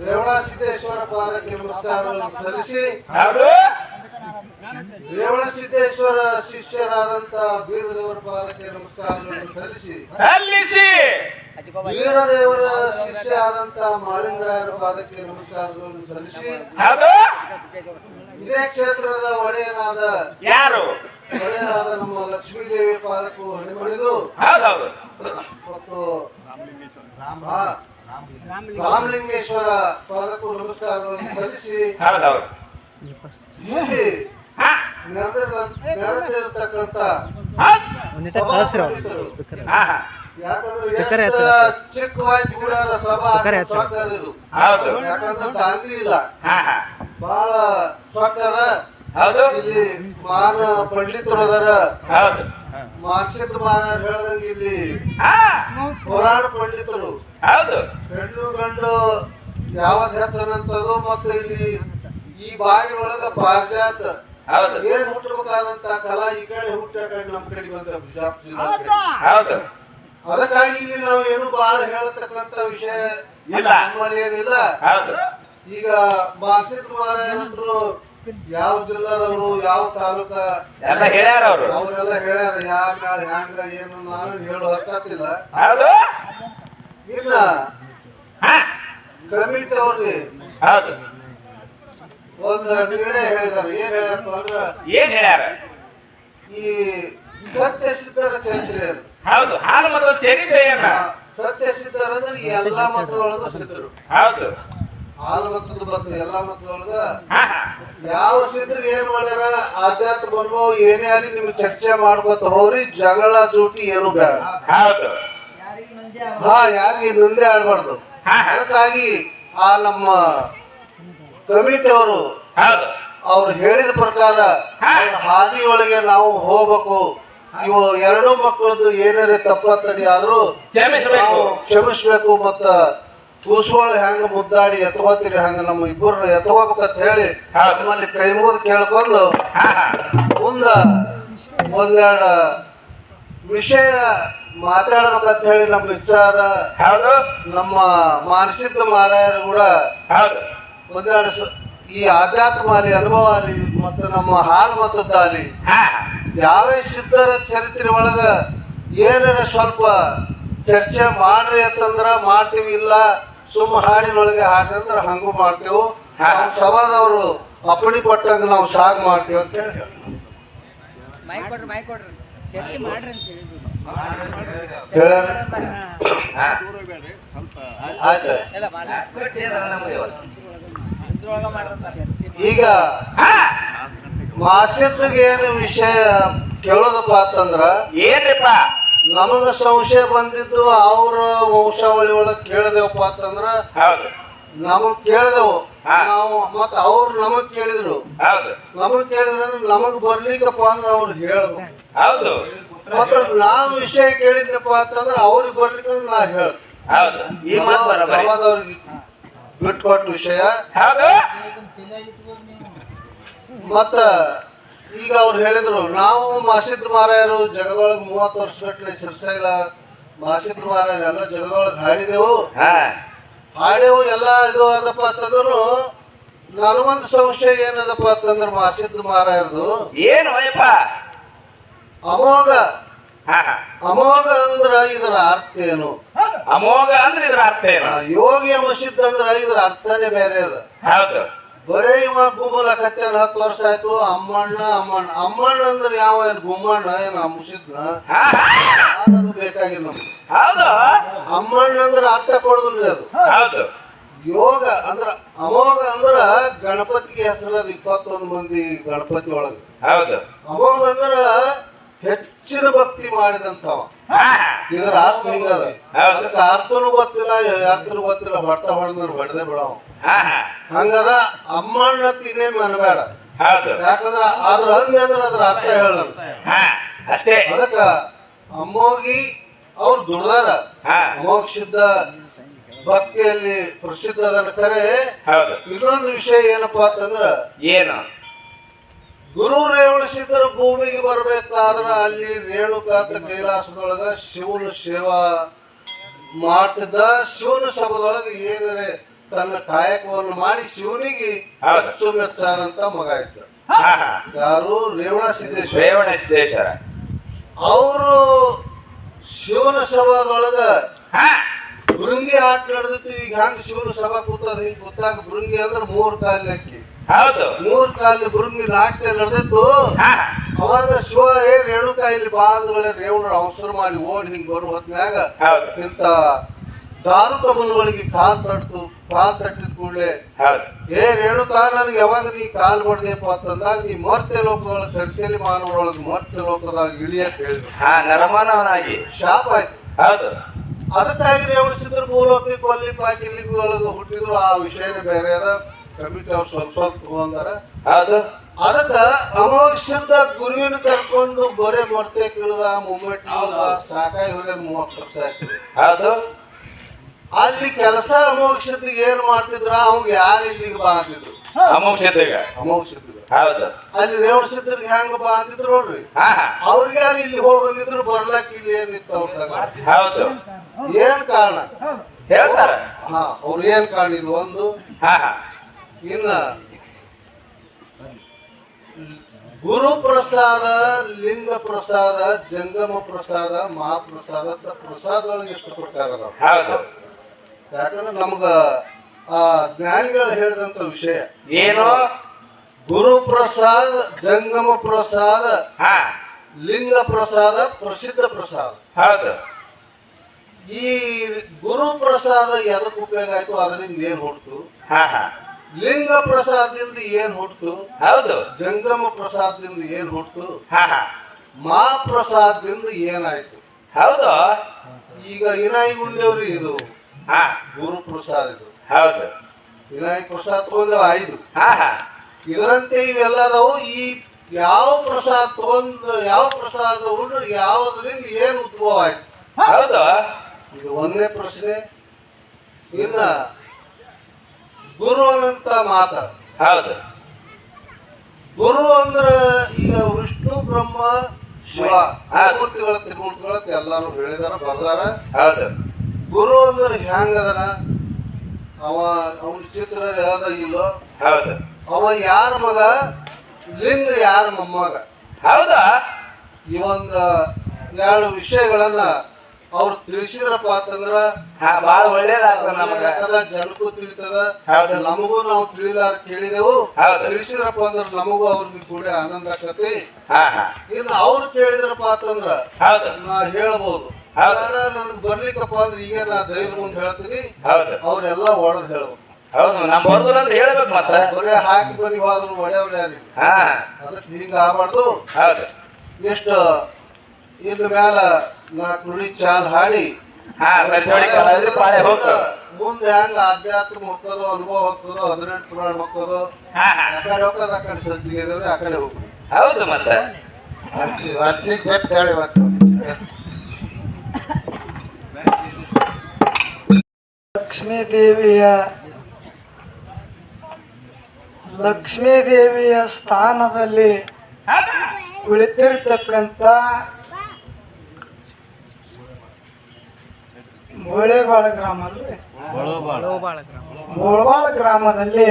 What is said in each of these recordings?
ರೇವಣ ಸಿದ್ದೇಶ್ವರ ಪಾದಕ್ಕೆ ನಮಸ್ಕಾರವನ್ನು ಸಲ್ಲಿಸಿ ರೇವಣ ಸಿದ್ದೇಶ್ವರ ಶಿಷ್ಯರಾದಂತ ಬೀರದೇವರ ಪಾದಕ್ಕೆ ನಮಸ್ಕಾರವನ್ನು ಸಲ್ಲಿಸಿ ಸಲ್ಲಿಸಿ! ವೀರದೇವರ ಶಿಷ್ಯ ಆದಂತ ಮಾಳಿಂಗರಾಯರ ಪಾದಕ್ಕೆ ನಮಸ್ಕಾರಗಳನ್ನು ಸಲ್ಲಿಸಿ ಇದೇ ಕ್ಷೇತ್ರದ ಒಡೆಯನಾದ ಯಾರು? ಒಡೆಯನಾದ ನಮ್ಮ ಲಕ್ಷ್ಮೀ ದೇವಿ ಪಾದಕ್ಕೂ ಹಣಿಮಣಿದು ಮತ್ತು ರಾಮಲಿಂಗೇಶ್ವರ ಪಾದಕ್ಕೂ ನಮಸ್ಕಾರವನ್ನು ಸಲ್ಲಿಸಿ. ಹಾ. ಯಾಕಂದ್ರೆ. ಚಿಕ್ಕವಾಗಿ ಕೂಡ ಸಭಾ ಯಾಕಂದ್ರೆ ದಾಂಧಿ ಇಲ್ಲ. ಬಹಳ ಸೊಕ್ಕದ ಹೌದು. ಇಲ್ಲಿ ಮಾನ ಪಂಡಿತರು ಅದರ ಮಾರ್ಷಿತ್ ಮಾನ ಹೇಳದಂಗ ಇಲ್ಲಿ ಹಾ. ಪುರಾಣ ಪಂಡಿತರು. ಹೌದು. ಹೆಣ್ಣು ಗಂಡು ಯಾವ ಹೆಸರಂತದು ಮತ್ತೆ ಇಲ್ಲಿ ಈ ಬಾಗಿಲೊಳಗ ಪಾರಿಜಾತ ಹೌದು. ಏನ್ ಹುಟ್ಟಬೇಕಾದಂತ ಕಲಾ ಈ ಕಡೆ ಹುಟ್ಟ ಕಡೆ ನಮ್ ಕಡೆ ಬಂದ ಬಿಜಾಪುರ ಜಿಲ್ಲಾ ಅದಕ್ಕಾಗಿ ಇಲ್ಲಿ ನಾವು ಏನು ಬಹಳ ಹೇಳತಕ್ಕಂತ ವಿಷಯ ಇಲ್ಲ. ನಮ್ಮಲ್ಲಿ ಏನಿಲ್ಲ. ಹೌದು. ಈಗ ಮಾಸಿತ್ ಮಾರಾಯಣರು ಯಾವ ಜಿಲ್ಲಾದವರು ಯಾವ ತಾಲೂಕ? ಎಲ್ಲ ಹೇಳ್ಯಾರ ಅವರು. ಅವರೆಲ್ಲ ಹೇಳ್ಯಾರ ಯಾವ ಮ್ಯಾಲ ಹ್ಯಾಂಗ ಏನು ನಾನು ಹೇಳೋ ಹಕ್ಕತ್ತಿಲ್ಲ ಹೌದು? ಇಲ್ಲ. ಕಮಿಟಿ ಅವ್ರಿ ಹೌದು. ಒಂದು ನಿರ್ಣಯ ಹೇಳಿದಾರ. ಏನ್ ಹೇಳ್ಯಾರ ಅಂದ್ರ ಏನ್ ಹೇಳ್ಯಾರ? ಈ ಸತ್ಯ ಸಿದ್ಧರ ಚರಿತ್ರೆ ಹೌದು ಹಾಲು ಮತ್ತು ಚರಿತ್ರೆಯನ್ನ ಆ, ಸತ್ಯ ಸಿದ್ಧರ ಅಂದ್ರೆ ಎಲ್ಲಾ ಮತಗಳನ್ನು ಸಿದ್ಧರು. ಹೌದು. ಹಾಲು ಮತದ ಬರ್ತದೆ ಎಲ್ಲ ಮಕ್ಕಳೊಳಗ ಯಾವ ಸಿದ್ರಿಗೆ ಏನ್ ಮಾಡ್ಯಾರ ಆಧ್ಯಾತ್ಮ ಬಂದು ಏನೇ ಆಗಲಿ ನಿಮ್ಗೆ ಚರ್ಚೆ ಮಾಡ್ಕೊತ ಹೋರಿ ಜಗಳ ಜೂಟಿ ಏನು ಬೇಡ. ಹಾ ಯಾರಿಗೆ ನಿಂದೆ ಆಡ್ಬಾರ್ದು. ಅದಕ್ಕಾಗಿ ಆ ನಮ್ಮ ಕಮಿಟಿ ಅವರು ಅವ್ರು ಹೇಳಿದ ಪ್ರಕಾರ ಹಾದಿ ಒಳಗೆ ನಾವು ಹೋಗ್ಬೇಕು. ಇವು ಎರಡೂ ಮಕ್ಕಳದ್ದು ಏನಾರೇ ತಪ್ಪತ್ತಡಿ ಆದ್ರೂ ಕ್ಷಮಿಸಬೇಕು. ನಾವು ಕ್ಷಮಿಸ್ಬೇಕು ಮತ್ತ ಕೂಸುಗಳು ಹೆಂಗ ಮುದ್ದಾಡಿ ಎತ್ಕೋತೀರಿ ಹಂಗ ನಮ್ಮ ಇಬ್ಬರು ಎತ್ಕೋಬೇಕಂತ ಹೇಳಿ ನಿಮ್ಮಲ್ಲಿ ಕೈ ಮುಗಿದು ಕೇಳ್ಕೊಂಡು ಮುಂದ ಒಂದೆರಡು ವಿಷಯ ಮಾತಾಡ್ಬೇಕಂತ ಹೇಳಿ ನಮ್ಮ ವಿಚಾರ ಹೌದು. ನಮ್ಮ ಮಾನಸಿಕ ಮಾರಾಯರು ಕೂಡ ಹೌದು. ಒಂದೆರಡು ಸ- ಈ ಆಧ್ಯಾತ್ಮ ಅಲ್ಲಿ ಅನುಭವ ಅಲ್ಲಿ ಮತ್ತು ನಮ್ಮ ಹಾಲು ಮತ್ತು ಅಲ್ಲಿ ಯಾವೇ ಸಿದ್ಧರ ಚರಿತ್ರೆ ಒಳಗ ಏನಾರ ಸ್ವಲ್ಪ ಚರ್ಚೆ ಮಾಡ್ರಿ ಅಂತಂದ್ರ ಮಾಡ್ತೀವಿ ಇಲ್ಲ ಸುಮ್ಮ ಹಾಡಿನೊಳಗೆ ಹಾಡ್ರಿ ಅಂದ್ರ ಹಂಗೂ ಮಾಡ್ತೇವೆ? ಸಭಾದವರು ಅಪ್ಪಣಿ ಪಟ್ಟಂಗ ನಾವು ಸಾಗ್ ಮಾಡ್ತೀವಿ ಅಂತ ಹೇಳಿ ಈಗ ಮಾಸಿದ್ಗೆ ಏನು ವಿಷಯ ಕೇಳೋದಪ್ಪ ಅಂತಂದ್ರ ಏನ್ರಿಪ್ಪ? ನಮಗ ಸಂಶಯ ಬಂದಿದ್ದು ಅವ್ರ ವಂಶಾವಳಿ ಒಳಗೆ ಕೇಳಿದೆವಪ್ಪ ಅಂತಂದ್ರ ಹೌದು. ನಮಗ್ ಕೇಳಿದೆವು. ನಾವು ಮತ್ತ ಅವ್ರು ನಮಗ್ ಕೇಳಿದ್ರು. ಹೌದು. ನಮಗ್ ಕೇಳಿದ್ರೆ ನಮಗ್ ಬರ್ಲಿಕ್ಕಪ್ಪ ಅಂದ್ರೆ ಅವ್ರು ಹೇಳ್ಬೇಕು. ಹೌದು. ಮತ್ತ ನಾವು ವಿಷಯ ಕೇಳಿದ್ನಪ್ಪ ಅಂತಂದ್ರೆ ಅವ್ರಿಗೆ ಬರ್ಲಿಕ್ಕೆ ಅಂದ್ರೆ ನಾ ಹೇಳ್ ಹೌದು. ಈ ಮಾತು ಸಮಾಜದವ್ರಿಗೆ ಬಿಟ್ಕೊಟ್ಟ ವಿಷಯ. ಹೌದು. ಮತ್ತ ಈಗ ಅವ್ರು ಹೇಳಿದ್ರು ನಾವು ಮಾಸಿದ್ ಮಾರಾಯರು ಜಗದೊಳಗೆ ಮೂವತ್ತು ವರ್ಷಗಟ್ಲೆ ಸಿರ್ಸೈಲ ಮಾಸಿದ್ ಮಾರಾಯರು ಎಲ್ಲ ಜಗದೊಳಗೆ ಹಾಡಿದೆವು. ಹಾಡೆವು ಎಲ್ಲ ಇದು ಅದಪ್ಪ ಅಂತಂದ್ರು ನನಗೊಂದು ಸಂಶಯ ಏನದಪ್ಪ ಅಂತಂದ್ರೆ ಮಾಸಿದ್ ಮಾರಾಯರ್ದು? ಏನು ಅಯ್ಯಪ್ಪ? ಅಮೋಘ. ಅಮೋಘ ಅಂದ್ರ ಇದರ ಅರ್ಥ ಏನು? ಅಮೋಘ ಅಂದ್ರೆ ಇದ್ರ ಅರ್ಥ ಏನು? ಯೋಗಿ ಮಸಿದ್ ಅಂದ್ರ ಇದ್ರ ಅರ್ಥನೇ ಬೇರೆ ಅದ. ಹೌದು. ಬರೇ ಇವ ಗುಮ್ಮಲಕತ್ತೇನ ಹತ್ತು ವರ್ಷ ಆಯ್ತು. ಅಮ್ಮಣ್ಣ ಅಮ್ಮಣ್ಣ. ಅಮ್ಮಣ್ಣ ಅಂದ್ರೆ ಯಾವ ಏನ್ ಗುಮ್ಮಣ್ಣ ಏನ್ ಹಾ. ಅದು ಬೇಕಾಗಿಲ್ಲ ನಮ್ಗೆ. ಹೌದು. ಅಮ್ಮಣ್ಣ ಅಂದ್ರೆ ಅರ್ಥ ಕೊಡುದಿಲ್ರಿ ಅದು. ಹೌದು. ಯೋಗ ಅಂದ್ರ ಅಮೋಘ ಅಂದ್ರ ಗಣಪತಿಗೆ ಹೆಸರದ ಇಪ್ಪತ್ತೊಂದು ಮಂದಿ ಗಣಪತಿ ಒಳಗ. ಹೌದು. ಅಮೋಘ ಅಂದ್ರ ಹೆಚ್ಚಿನ ಭಕ್ತಿ ಮಾಡಿದಂತವ ಇದ್ರ ಅರ್ಥ ಹಿಂಗದ. ಅದಕ್ಕೆ ಅರ್ಥನೂ ಗೊತ್ತಿಲ್ಲ ಅರ್ಥನೂ ಗೊತ್ತಿಲ್ಲ. ಹೊಡ್ತಾ ಹೊಡೆದ್ರೆ ಹೊಡೆದೇ ಬಿಡವ. ಹಂಗದ ಅಮ್ಮಣ್ಣ ತಿನ್ನೇ ಮನಬೇಡ ಹೌದು. ಯಾಕಂದ್ರ ಅದ್ರ ಹಂಗ ಅಂದ್ರೆ ಅದ್ರ ಅರ್ಥ ಹೇಳ ಹಾ ಅಷ್ಟೇ. ಅದಕ್ಕ ಅಮ್ಮೋಗಿ ಅವ್ರು ದುಡ್ದಾರ. ಮೋಕ್ಷದ ಭಕ್ತಿಯಲ್ಲಿ ಪ್ರಸಿದ್ಧ ಅದನ್ನ ಕರೆ ಇನ್ನೊಂದು ವಿಷಯ ಏನಪ್ಪಾ ಅಂತಂದ್ರ ಏನ? ಗುರು ರೇವಣಿಸಿದ್ರ ಭೂಮಿಗೆ ಬರ್ಬೇಕಾದ್ರ ಅಲ್ಲಿ ರೇಣುಕಾಂತ ಕೈಲಾಸದೊಳಗ ಶಿವನ ಸೇವಾ ಮಾಡ್ತಿದ್ದ. ಶಿವನ ಸಭದೊಳಗ ಏನಾರೆ ತನ್ನ ಕಾಯಕವನ್ನು ಮಾಡಿ ಶಿವನಿಗೆ. ಅಚ್ಚುಮೆಚ್ಚಾದಂತ ಮಗ ಇದ್ದ ಹಾ. ಯಾರು? ರೇವಣ ಸಿದ್ದೇಶ್ವರ. ರೇವಣ ಸಿದ್ದೇಶ್ವರ. ಅವರು ಶಿವನ ಸಭಾದೊಳಗ ಹಾ. ಭೃಂಗಿ ಆಟ ನಡೆದಿತ್ತು ಈಗ ಹಂಗ ಶಿವನ ಸಭಾ ಕೂತದ? ಹಿಂಗ್ ಕೂತಾಗ ಭೃಂಗಿ ಅಂದ್ರೆ ಮೂರ್ ಕಾಲ ಅಕ್ಕಿ. ಹೌದು. ಮೂರ್ ಕಾಲಿನ ಭೃಂಗಿ ನಾಟ್ಯ ನಡೆದಿತ್ತು. ಹಾ. ಅವಾಗ ಶಿವ ಏ ರೇಣುಕಾ ಇಲ್ಲಿ ಬಾ ರೇವಣರ ರೇವಣರು ಅವಸರ ಮಾಡಿ ಓಡಿ ಹಿಂಗ್ ಬರುವ ಹೊತ್ತಿನಾಗ ಇಂತ ದಾರು ಕಮಲಗಳಿಗೆ ಕಾಲ್ ತಟ್ಟು ಕಾಲ್ ತಟ್ಟಿದ ಕೂಡಲೇ ಏನ್ ಏ ರೇಣುಕಾ ನನಗೆ ಯಾವಾಗ ನೀ ಕಾಲ್ ಹೊಡೆದಪ್ಪ ಅಂತಂದಾಗ ನೀ ಮರ್ತ್ಯ ಲೋಕದೊಳಗೆ ಕಡ್ತೇಲಿ ಮಾನವರೊಳಗೆ ಮರ್ತ್ಯ ಲೋಕದಾಗ ಇಳಿ ಅಂತ ಹೇಳಿದ್ರು. ನರಮಾನವನಾಗಿ. ಶಾಪ ಆಯ್ತು. ಹೌದು. ಅದಕ್ಕಾಗಿ ಸಿದ್ರ ಭೂಲೋಕಿ ಕೊಲ್ಲಿ ಪಾಕಿಲ್ಲಿ ಒಳಗೆ ಹುಟ್ಟಿದ್ರು. ಆ ವಿಷಯನೇ ಬೇರೆ ಅದ. ಕಮಿಟಿ ಅವ್ರು ಸ್ವಲ್ಪ ಸ್ವಲ್ಪ ತಗೊಂಡಾರ. ಅದಕ್ಕ ಅಮಾವಾಸ್ಯದ ಗುರುವಿನ ಕರ್ಕೊಂಡು ಬರೇ ಮರ್ತೆ ಕೀಳದ ಮೂಮೆಂಟ್ ಸಾಕಾಗಿ ಹೋದ ಮೂವತ್ತು ವರ್ಷ ಆಯ್ತು. ಅಲ್ಲಿ ಕೆಲಸ ಅಮೋಕ್ಷತೆಗೆ ಏನ್ ಮಾಡ್ತಿದ್ರ? ಅವ್ಗೆ ಯಾರು ಇಲ್ಲಿಗೆ ಬಾ ಅಂತಿದ್ರು. ಅಮೋಕ್ಷತೆಗ ಅಮೋಕ್ಷತೆಗೆ ಹೌದು. ಅಲ್ಲಿ ರೇವಣ ಸಿದ್ಧರಿಗೆ ಹೆಂಗ ಬಾ ಅಂತಿದ್ರು ನೋಡ್ರಿ. ಅವ್ರಿಗೆ ಯಾರು ಇಲ್ಲಿ ಹೋಗಂದಿದ್ರು ಬರ್ಲಕ್ ಇಲ್ಲಿ ಏನಿತ್ತು ಅವ್ರದಾಗ ಹೌದು. ಏನ್ ಕಾರಣ? ಹೇಳ್ತಾರ. ಅವ್ರು ಏನ್ ಕಾರಣ? ಇದು ಒಂದು. ಇನ್ನ ಗುರು ಪ್ರಸಾದ ಲಿಂಗ ಪ್ರಸಾದ ಜಂಗಮ ಪ್ರಸಾದ ಮಹಾಪ್ರಸಾದ ಪ್ರಸಾದಗಳಿಗೆ ಎಷ್ಟು ಪ್ರಕಾರ ಯಾಕಂದ್ರೆ ನಮ್ಗ ಆ ಜ್ಞಾನಿಗಳು ಹೇಳಿದಂತ ವಿಷಯ. ಏನು? ಗುರು ಪ್ರಸಾದ ಜಂಗಮ ಪ್ರಸಾದ ಹಾ. ಲಿಂಗ ಪ್ರಸಾದ ಪ್ರಸಿದ್ಧ ಪ್ರಸಾದ. ಹೌದು. ಈ ಗುರು ಪ್ರಸಾದ ಎದಕ್ಕೆ ಉಪಯೋಗ ಆಯ್ತು? ಅದರಿಂದ ಏನ್ ಹುಟ್ಟು ಹಾ ಹಾ. ಲಿಂಗ ಪ್ರಸಾದದಿಂದ ಏನ್ ಹುಟ್ಟು ಹೌದು. ಜಂಗಮ ಪ್ರಸಾದದಿಂದ ಏನ್ ಹುಟ್ಟು ಮಾ ಪ್ರಸಾದದಿಂದ ಏನಾಯ್ತು? ಹೌದು. ಈಗ ಇನಾಯಿ ಗುಂಡೆಯವ್ರು ಇದು. ಹಾ. ಗುರು ಪ್ರಸಾದ ಇದು. ಹೌದು. ವಿನಾಯಕ ಪ್ರಸಾದ್ ತಗೊಂಡವ ಐದು. ಹಾ ಹಾ. ಇದರಂತೆ ಇವೆಲ್ಲದವು ಈ ಯಾವ ಪ್ರಸಾದ ತಗೊಂಡು ಯಾವ ಪ್ರಸಾದ ಉಂಡು ಯಾವುದರಿಂದ ಏನು ಉದ್ಭವ ಆಯ್ತು? ಹೌದಾ. ಇದು ಒಂದನೇ ಪ್ರಶ್ನೆ. ಇಲ್ಲ. ಗುರು ಅನ್ನಂತ ಮಾತ. ಹೌದು. ಗುರು ಅಂದ್ರ ಈಗ ವಿಷ್ಣು ಬ್ರಹ್ಮ ಶಿವ. ಮೂರ್ತಿಗಳ ತ್ರಿಮೂರ್ತಿಗಳ ಎಲ್ಲಾರು ಹೇಳಿದಾರ ಬರ್ದಾರ ಹೌದು. ಗುರು ಅಂದ್ರೆ? ಹೆಂಗದನ ಅವ ಅವನ ಚಿತ್ರ ಯಾವ್ದ ಇಲ್ಲೋ ಹೌದು. ಅವ ಯಾರ ಮಗ? ಲಿಂಗ ಯಾರ ಮೊಮ್ಮಗ? ಹೌದಾ? ಈ ಒಂದು ಎರಡು ವಿಷಯಗಳನ್ನ ಅವ್ರು ತಿಳಿಸಿದ್ರಪ್ಪ ಅಂತಂದ್ರ ಬಹಳ ಒಳ್ಳೇದಾಗ್ತದ ಜನಕ್ಕೂ ತಿಳಿತದ. ನಮಗೂ ನಾವು ತಿಳಿದಾರ ಕೇಳಿದೆವು. ತಿಳಿಸಿದ್ರಪ್ಪ ಅಂದ್ರ ನಮಗೂ ಅವ್ರಿಗೆ ಕೂಡ ಆನಂದ ಆಕತಿ. ಇನ್ನು ಅವ್ರು ಕೇಳಿದ್ರಪ್ಪ ಅಂತಂದ್ರ ನಾ ಹೇಳ್ಬೋದು. ನನಗೆ ಬರ್ಲಿಕ್ಕಪ್ಪ ಅಂದ್ರೆ ಈಗ ನಾ ಮುಂದೆ ಹೇಳ್ತೀನಿ. ಹೌದು. ಅವ್ರೆಲ್ಲ ಹೌದು ನಮ್ಮ ಬರ್ದು ಅಂದ್ರೆ ಹೇಳ್ಬೇಕು ಮತ್ತ ಬರೇ ಹಾಕಿ ಬರಿ ಹೋದ್ರು ಹಾ. ಅದಕ್ಕೆ ಹಿಂಗ ಆಗ್ಬಾರ್ದು. ಹೌದು. ಎಷ್ಟು ಇದ್ರ ಮ್ಯಾಲ ನಾಲ್ಕು ನುಡಿ ಚಾಲ್ ಹಾಡಿ. ಮುಂದೆ ಹೆಂಗ ಆಧ್ಯಾತ್ಮ ಹೋಗ್ತದೋ ಅನುಭವ ಹೋಗ್ತದೋ ಹದಿನೆಂಟು ಪುರಾಣ ಹೋಗ್ತದೋ ಆ ಕಡೆ ಹೋಗ್ತದ ಆ ಕಡೆ ಸಜ್ಜಿಗೆ ಇದಾವೆ ಆ ಕಡೆ ಹೋಗ್ಬೋದು ಹೌದು ಮತ್ತೆ. ಹೇಳಿ ಲಕ್ಷ್ಮೀ ದೇವಿಯ ಲಕ್ಷ್ಮೀ ದೇವಿಯ ಸ್ಥಾನದಲ್ಲಿ ಉಳಿತಿರ್ತಕ್ಕಂಥ ಮೊಳೆಬಾಳ ಗ್ರಾಮ ಅಲ್ರಿ ಮೊಳವಾಳ ಗ್ರಾಮದಲ್ಲಿ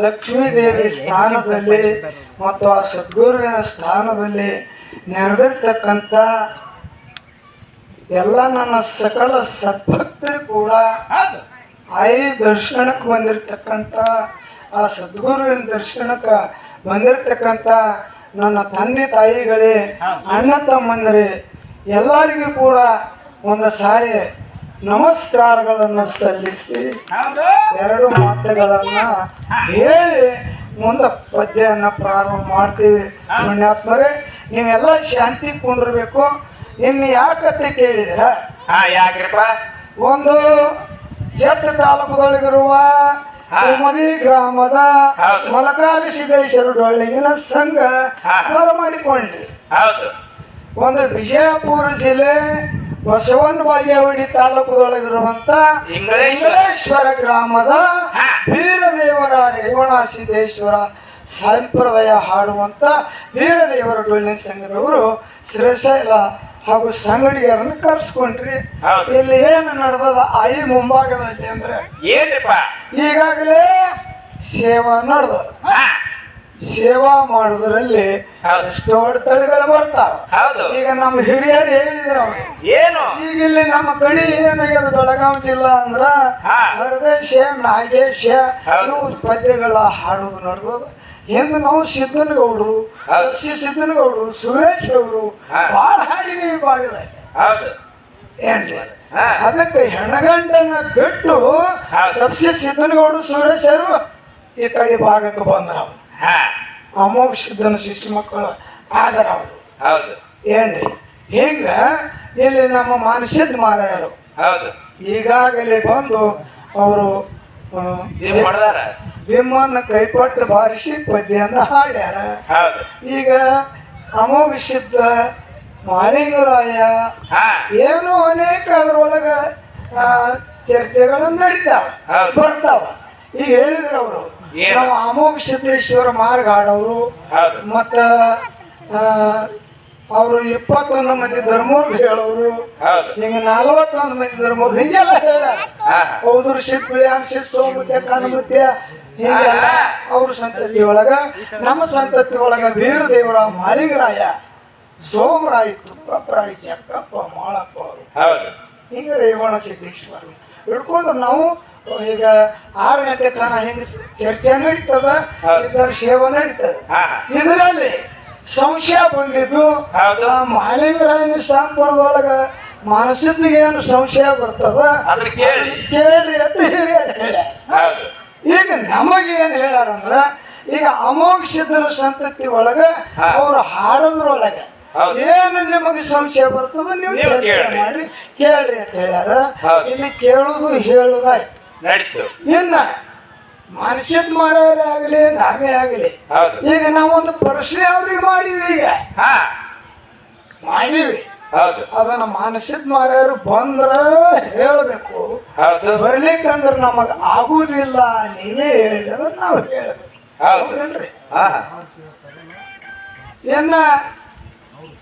ಲಕ್ಷ್ಮೀ ದೇವಿ ಸ್ಥಾನದಲ್ಲಿ ಮತ್ತು ಆ ಸದ್ಗುರುವಿನ ಸ್ಥಾನದಲ್ಲಿ ನೆರೆದಿರ್ತಕ್ಕಂಥ ಎಲ್ಲ ನನ್ನ ಸಕಲ ಸದ್ಭಕ್ತರು ಕೂಡ ಆಯಿ ದರ್ಶನಕ್ಕೆ ಬಂದಿರತಕ್ಕಂಥ ಆ ಸದ್ಗುರುವಿನ ದರ್ಶನಕ್ಕೆ ಬಂದಿರತಕ್ಕಂಥ ನನ್ನ ತಂದೆ ತಾಯಿಗಳೇ ಅಣ್ಣ ತಮ್ಮಂದರೆ ಎಲ್ಲರಿಗೂ ಕೂಡ ಒಂದು ಸಾರಿ ನಮಸ್ಕಾರಗಳನ್ನು ಸಲ್ಲಿಸಿ ಎರಡು ಮಾತುಗಳನ್ನು ಹೇಳಿ ಮುಂದೆ ಪದ್ಯವನ್ನು ಪ್ರಾರಂಭ ಮಾಡ್ತೀವಿ. ಪುಣ್ಯಾತ್ಮರೇ ನೀವೆಲ್ಲ ಶಾಂತಿ ಕೊಂಡಿರಬೇಕು ಇನ್ನು ಯಾಕತೆ ಕೇಳಿದಿರ? ಹಾ ಯಾಕ್ರಿಪ್ಪ? ಒಂದು ಜಟ್ ತಾಲೂಕುಗಳಿಗಿರುವ ಮದಿ ಕುಮದಿ ಗ್ರಾಮದ ಮಲಕಾಲಿ ಮಲಕಾರಿ ಸಿದ್ದೇಶ್ವರ ಡೊಳ್ಳಿಗಿನ ಸಂಘ. ಬರಮಾಡಿಕೊಂಡ್ರಿ ಒಂದು ವಿಜಯಪುರ ಜಿಲ್ಲೆ ಬಸವನ ಬಾಗೇವಾಡಿ ತಾಲೂಕದೊಳಗಿರುವಂತ. ಇಂಗಳೇಶ್ವರ ಗ್ರಾಮದ. ವೀರದೇವರ ರೇವಣ ಸಿದ್ದೇಶ್ವರ ಸಂಪ್ರದಾಯ ಹಾಡುವಂತ ವೀರದೇವರ ಡೊಳ್ಳಿನ ಸಂಘದವರು ಶ್ರೀಶೈಲ ಹಾಗೂ ಸಂಗಡಿಗರನ್ನು ಕರ್ಸ್ಕೊಂಡ್ರಿ. ಇಲ್ಲಿ ಏನು ನಡೆದದ ಐ ಮುಂಭಾಗದಲ್ಲಿ ಅಂದ್ರೆ ಏನ್ರಿಪ್ಪ? ಈಗಾಗಲೇ ಸೇವಾ ನಡೆದ. ಸೇವಾ ಮಾಡೋದ್ರಲ್ಲಿ. ಎಷ್ಟೋ ತಳಿಗಳು ಬರ್ತಾವ. ಈಗ ನಮ್ಮ ಹಿರಿಯರು ಹೇಳಿದ್ರು ಏನು? ಈಗ ಇಲ್ಲಿ ನಮ್ಮ ಕಡೆ ಏನಾಗ್ಯದ ಬೆಳಗಾವಿ ಜಿಲ್ಲಾ ಅಂದ್ರ. ಹರದೇಶ ನಾಗೇಶ ಪದ್ಯಗಳ ಹಾಡೋದು ನಡೆದದ ಹಿಂದೆ ನಾವು ಸಿದ್ದನಗೌಡರು ಶ್ರೀ ಸಿ ಸಿದ್ದನಗೌಡರು ಸುರೇಶ್ ಅವರು ಭಾಳ ಬಹಳ ಹಾಡಿದೀವಿ ಬಾಗಿಲ ಹೌದು. ಏನ್ರಿ? ಹಾ. ಅದಕ್ಕೆ ಹೆಣ್ಣಗಂಡನ್ನ ಬಿಟ್ಟು. ತಪ್ಸಿ ಸಿದ್ದನಗೌಡರು ಸುರೇಶ್ ಅವರು ಈ ಕಡೆ ಭಾಗಕ್ಕೆ ಬಂದ್ರ ಹಾ. ಅಮೋಘ ಸಿದ್ದನ ಶಿಶು ಮಕ್ಕಳು ಆದರ ಅವರು. ಹೌದು. ಏನ್ರಿ? ಹಿಂಗ ಇಲ್ಲಿ ನಮ್ಮ ಮಾನಸಿದ್ ಮಾರಾಯರು. ಹೌದು. ಈಗಾಗಲೇ ಬಂದು ಅವರು ಬಿಮ್ಮನ್ನ ಕೈಪಟ್ಟು ಬಾರಿಸಿ ಪದ್ಯನ ಹಾಡ್ಯಾರ. ಈಗ ಅಮೋಘಿಸಿದ್ದ ಮಾಳಿಂಗರಾಯ ಏನೋ ಅನೇಕ ಅದ್ರೊಳಗ ಚರ್ಚೆಗಳು ನಡೀತಾವ. ಬರ್ತಾವ. ಈಗ ಹೇಳಿದ್ರು ಅವರು ನಾವು ಅಮೋಘ ಸಿದ್ದೇಶ್ವರ ಮಾರ್ಗ ಹೌದು. ಮತ್ತ ಅವರು ಇಪ್ಪತ್ತೊಂದು ಮಂದಿ ಧರ್ಮೂರ್ಗ ಹೇಳೋರು ಹಿಂಗ ನಲವತ್ತೊಂದು ಮಂದಿ ಧರ್ಮೂರ್ಗ ಹಿಂಗೆಲ್ಲ ಹೇಳ ಹೌದು ಶಿತ್ ಬಿಳಿಯಾನ್ ಸಿದ್ ಸೋಮತ್ಯ ಕಾನಮತ್ಯ ಹಿಂಗೆಲ್ಲ ಅವ್ರ ಸಂತತಿ ಒಳಗ ನಮ್ಮ ಸಂತತಿ ಒಳಗ ಬೇರು ದೇವರ ಮಾಳಿಗರಾಯ ಸೋಮರಾಯ ತುಪ್ಪರಾಯ ಚಕ್ಕಪ್ಪ ಮಾಳಪ್ಪ ಅವರು. ಹಿಂಗ ರೇವಣ ಸಿದ್ದೇಶ್ವರ. ಹಿಡ್ಕೊಂಡು ನಾವು ಈಗ ಆರು ಗಂಟೆ ತನ ಹಿಂಗ ಚರ್ಚೆ ನಡೀತದ. ಸಿದ್ಧರ ಸೇವೆ ನಡೀತದ. ಇದರಲ್ಲಿ ಸಂಶಯ ಬಂದಿದ್ದು ಮಾಲಿಂಗರಾಯನ ಸಂಪರ್ಕದೊಳಗ ಮನಸ್ಸಿದ್ದಿಗೆ ಏನು ಸಂಶಯ ಬರ್ತದ? ಕೇಳ್ರಿ. ಅಂತ ಹಿರಿಯರು ಈಗ ನಮಗೆ ಏನ್ ಹೇಳಾರಂದ್ರ ಈಗ ಅಮೋಘ ಸಿದ್ಧನ ಸಂತತಿ ಒಳಗ. ಅವ್ರು ಹಾಡೋದ್ರೊಳಗ ಹೌದು. ಏನು ನಿಮಗೆ ಸಂಶಯ ಬರ್ತದ ನೀವು ಚರ್ಚೆ. ಮಾಡ್ರಿ ಕೇಳ್ರಿ ಅಂತ ಹೇಳ್ಯಾರ. ಇಲ್ಲಿ ಕೇಳುದು ಹೇಳುದಾಯ್ತು ನಡೀತು ಇನ್ನ ಮನುಷ್ಯದ ಮಾರಾಯರೇ ಆಗಲಿ ನಾವೇ ಆಗಲಿ ಈಗ ನಾವೊಂದು ಪ್ರಶ್ನೆ ಅವ್ರಿಗೆ ಮಾಡೀವಿ ಈಗ ಮಾಡಿವಿ ಅದನ್ನ ಮನಸ್ಸಿದ್ ಮಾರ್ಯಾರು ಬಂದ್ರ ಹೇಳ್ಬೇಕು. ಹೌದು. ಬರ್ಲಿಕ್ಕಂದ್ರ ನಮಗ ಆಗುದಿಲ್ಲ ನೀವೇ ಹೇಳಿದ್ರೆ ನಾವು ಹೇಳ್ಬೇಕು. ಇನ್ನ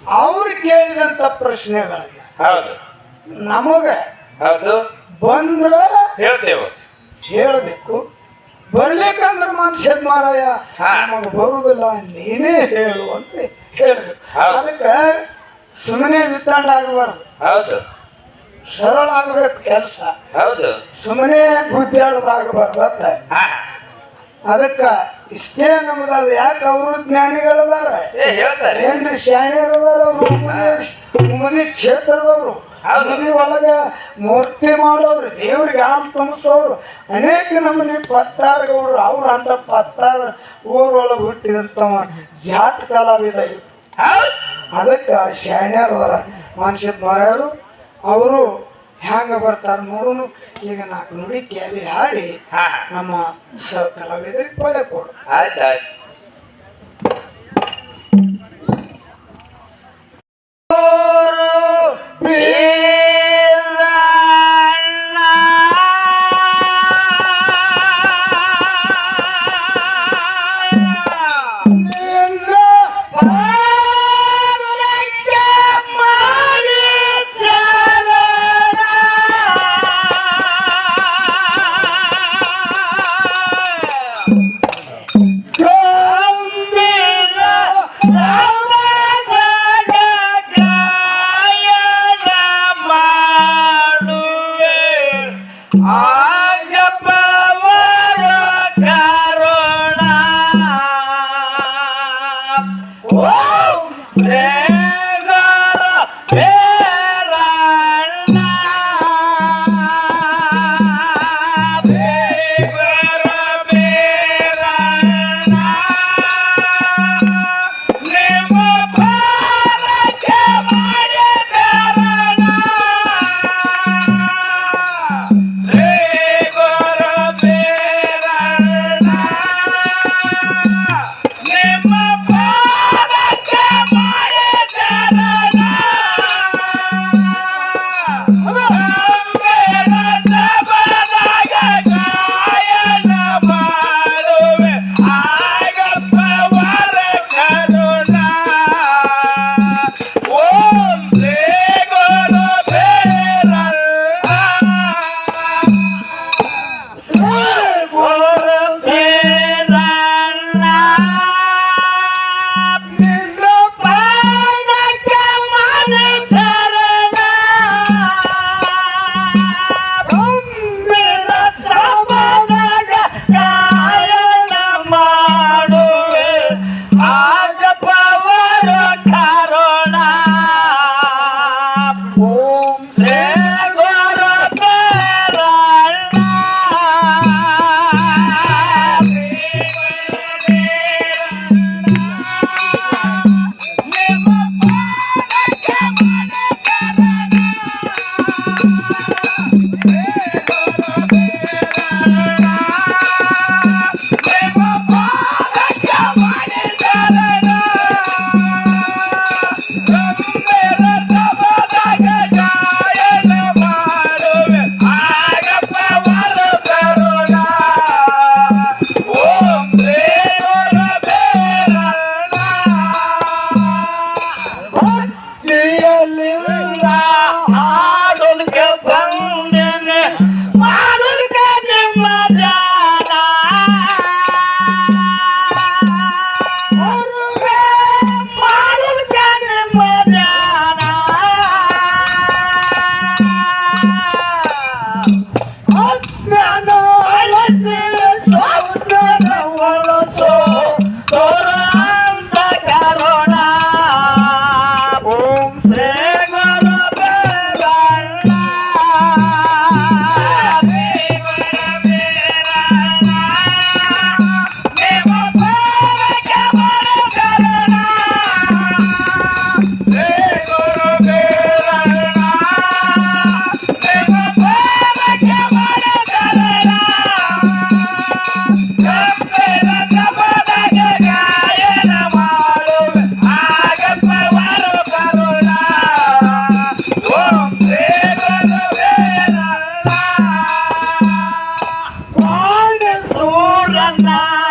ಅವ್ರು ಕೇಳಿದಂತ ಪ್ರಶ್ನೆಗಳಿಗೆ ಹೌದು. ನಮಗ ಹೌದು. ಬಂದ್ರ ಹೇಳ್ತೇವೆ. ಹೇಳ್ಬೇಕು. ಬರ್ಲಿಕ್ಕಂದ್ರ ಮನುಷ್ಯದ್ ಮಾರಾಯ. ನಮಗ ಬರುದಿಲ್ಲ ನೀನೇ ಹೇಳು ಅಂತ ಹೇಳ್ಬೇಕು. ಅದಕ್ಕೆ ಸುಮ್ಮನೆ ವಿತಂಡ ಆಗಬಾರ್ದು ಹೌದು. ಸರಳ ಆಗ್ಬೇಕು ಕೆಲಸ. ಹೌದು. ಸುಮ್ಮನೆ ಗುದ್ದಾಡೋದಾಗಬಾರ್ದು ಅಂತ. ಅದಕ್ಕ ಇಷ್ಟೇ ನಮ್ದು ಅದು ಯಾಕೆ ಅವರು ಜ್ಞಾನಿಗಳದಾರ? ಏನ್ರಿ ಶಾಣ್ಯರದಾರ ಅವರು? ಉಮ್ಮದಿ ಕ್ಷೇತ್ರದವರು. ಉಮ್ಮದಿ ಒಳಗ ಮೂರ್ತಿ ಮಾಡೋರು ದೇವ್ರಿಗೆ ಹಾಲು ತುಂಬಿಸೋರು. ಅನೇಕ ನಮ್ಮನೆ ಪತ್ತಾರ ಗೌಡ್ರು ಅವ್ರ ಅಂತ ಪತ್ತಾರ ಊರೊಳಗೆ ಹುಟ್ಟಿದಂತವ ಜಾತ್ ಕಲಾವಿದ ಇವ್ರು. ಅದಕ್ಕೆ ಶಾಣ್ಯರದಾರ ಮನುಷ್ಯದ ಮರ್ಯಾರು ಅವರು ಹ್ಯಾಂಗ ಬರ್ತಾರ ನೋಡೋನು ಈಗ ನಾಲ್ಕು ನುಡಿ ಕೇಳಿ ಹಾಡಿ ನಮ್ಮ ಕಲಾವಿದರಿಗೆ ಪದ ಕೊಡು. ಆಯ್ತು ಆಯ್ತು.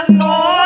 no